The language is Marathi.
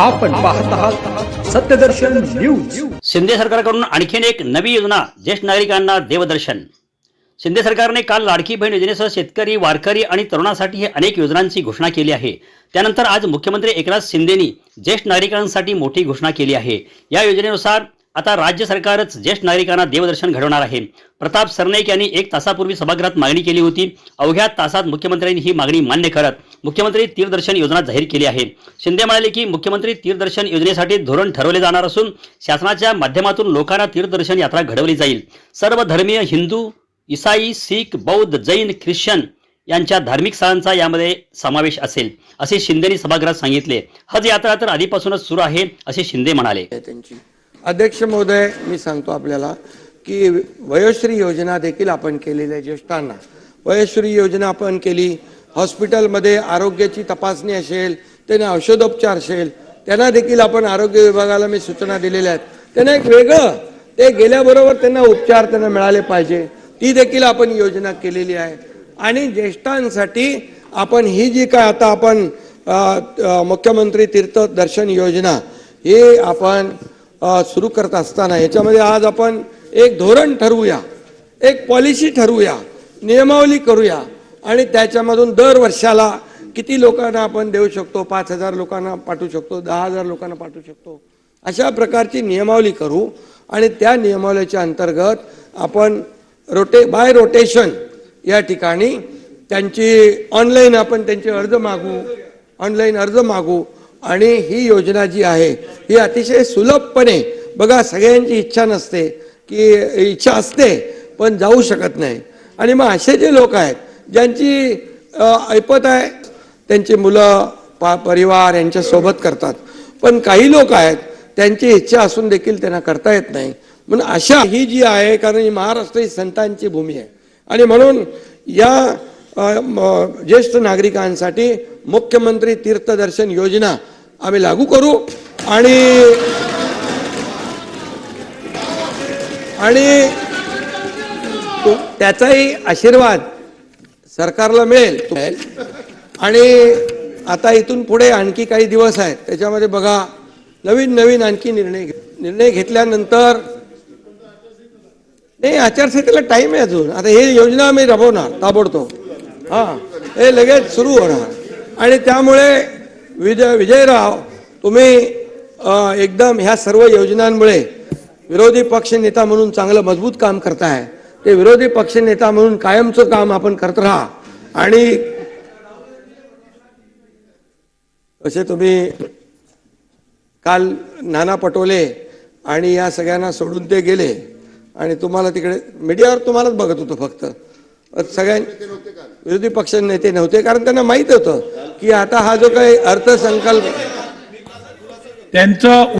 आपण पाहत आहात सत्यदर्शन न्यूज. शिंदे सरकारकडून आणखीन एक नवी योजना ज्येष्ठ नागरिकांना देवदर्शन. शिंदे सरकारने काल लाडकी बहीण योजनेसह शेतकरी वारकरी आणि तरुणांसाठी अनेक योजनांची घोषणा केली आहे. त्यानंतर आज मुख्यमंत्री एकनाथ शिंदेनी ज्येष्ठ नागरिकांसाठी मोठी घोषणा केली आहे. या योजनेनुसार आता राज्य सरकारच ज्येष्ठ नागरिकांना देवदर्शन घडवणार आहे. प्रताप सरनाईक यांनी एक तासापूर्वी सभागृहात मागणी केली होती. अवघ्या तासात मुख्यमंत्र्यांनी ही मागणी मान्य करत मुख्यमंत्री तीर्थदर्शन योजना जाहीर केली आहे. शिंदे म्हणाले की मुख्यमंत्री तीर्थदर्शन योजनेसाठी धोरण ठरवले जाणार असून शासनाच्या माध्यमातून लोकांना तीर्थदर्शन यात्रा घडवली जाईल. सर्व धर्मीय हिंदू इसाई सिख बौद्ध जैन ख्रिश्चन यांच्या धार्मिक स्थळांचा यामध्ये समावेश असेल असे शिंदेनी सभागृहात सांगितले. हज यात्रा तर आधीपासूनच सुरू आहे असे शिंदे म्हणाले. त्यांची अध्यक्ष महोदय मी सांगतो आपल्याला की वयोश्री योजना देखील आपण केलेली आहे ज्येष्ठांना. वयोश्री योजना आपण केली हॉस्पिटलमध्ये आरोग्याची तपासणी असेल त्यांना औषधोपचार असेल त्यांना देखील आपण आरोग्य विभागाला मी सूचना दिलेल्या आहेत. त्यांना एक वेगळं ते गेल्याबरोबर त्यांना उपचार त्यांना मिळाले पाहिजे. ती देखील आपण योजना केलेली आहे. आणि ज्येष्ठांसाठी आपण ही जी काय आता आपण मुख्यमंत्री तीर्थ दर्शन योजना ही आपण सुरू करत असताना. याच्यामध्ये आज आपण एक धोरण ठरवूया एक पॉलिसी ठरवूया नियमावली करूया. आणि त्याच्यामधून दर वर्षाला किती लोकांना आपण देऊ शकतो? पाच हजार लोकांना पाठवू शकतो दहा हजार लोकांना पाठवू शकतो. अशा प्रकारची नियमावली करू. आणि त्या नियमावलीच्या अंतर्गत आपण रोटे बाय रोटेशन या ठिकाणी त्यांची ऑनलाईन आपण त्यांचे अर्ज मागू ऑनलाईन अर्ज मागू. आणि ही योजना जी आहे ही अतिशय सुलभपणे बघा सगळ्यांची इच्छा नसते की इच्छा असते पण जाऊ शकत नाही. आणि मग असे जे लोक आहेत ज्यांची ऐपत आहे त्यांची मुलं पा परिवार यांच्यासोबत करतात. पण काही लोक आहेत त्यांची इच्छा असून देखील त्यांना करता येत नाही. म्हणून अशा ही जी आहे कारण ही महाराष्ट्र ही संतांची भूमी आहे. आणि म्हणून या ज्येष्ठ नागरिकांसाठी मुख्यमंत्री तीर्थदर्शन योजना आम्ही लागू करू आणि आणि त्याचाही आशीर्वाद सरकारला मिळेल. आणि आता इथून पुढे आणखी काही दिवस आहेत. त्याच्यामध्ये बघा नवीन नवीन आणखी निर्णय निर्णय घेतल्यानंतर नाही आचारसंहितेला टाइम आहे अजून. आता हे योजना आम्ही राबवणार ताबडतोब. हा हे लगेच सुरू होणार. आणि त्यामुळे विजय विजयराव तुम्ही एकदम ह्या सर्व योजनांमुळे विरोधी पक्ष नेता म्हणून चांगलं मजबूत काम करताय. ते विरोधी पक्ष नेता म्हणून कायमचं काम आपण करत राहा. आणि असे तुम्ही काल नाना पटोले आणि या सगळ्यांना सोडून ते गेले. आणि तुम्हाला तिकडे मीडियावर तुम्हालाच बघत होतो फक्त. सगळ्यां विरोधी पक्ष नेते नव्हते कारण त्यांना माहीत होतं की आता हा जो काही अर्थसंकल्प त्यांचं